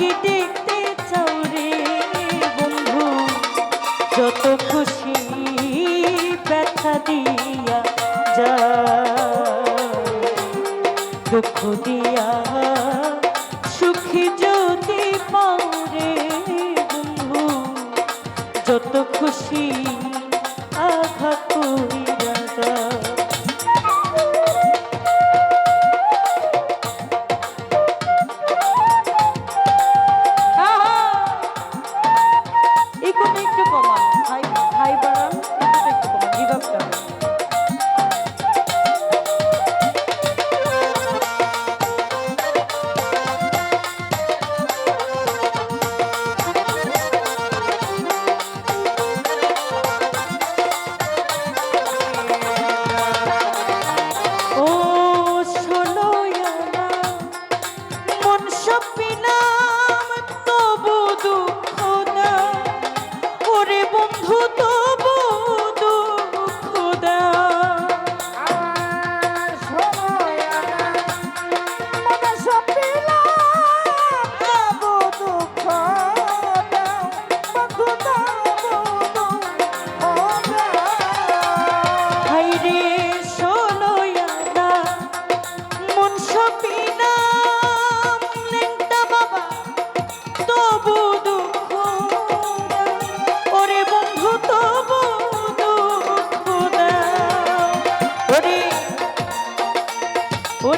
কি দেখতে চাও রে বন্ধু যত খুশি ব্যথা দিয়ে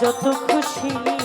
যত খুশি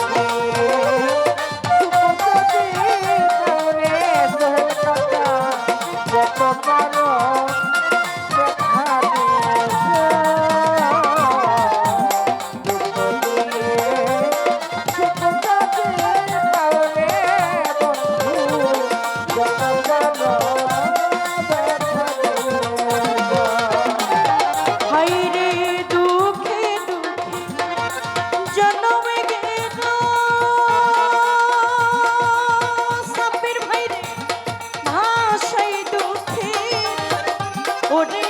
Música ওটা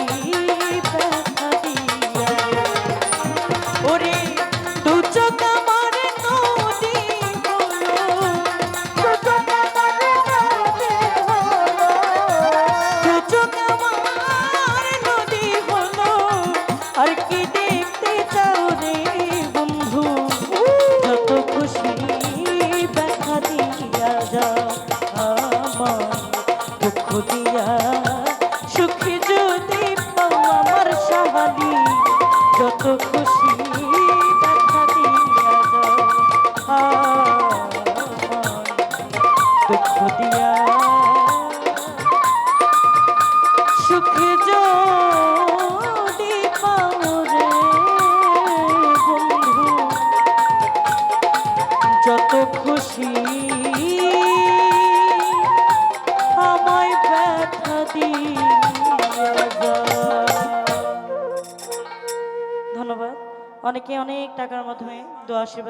টাকার মাধ্যমে দোয়া আশীর্বাদ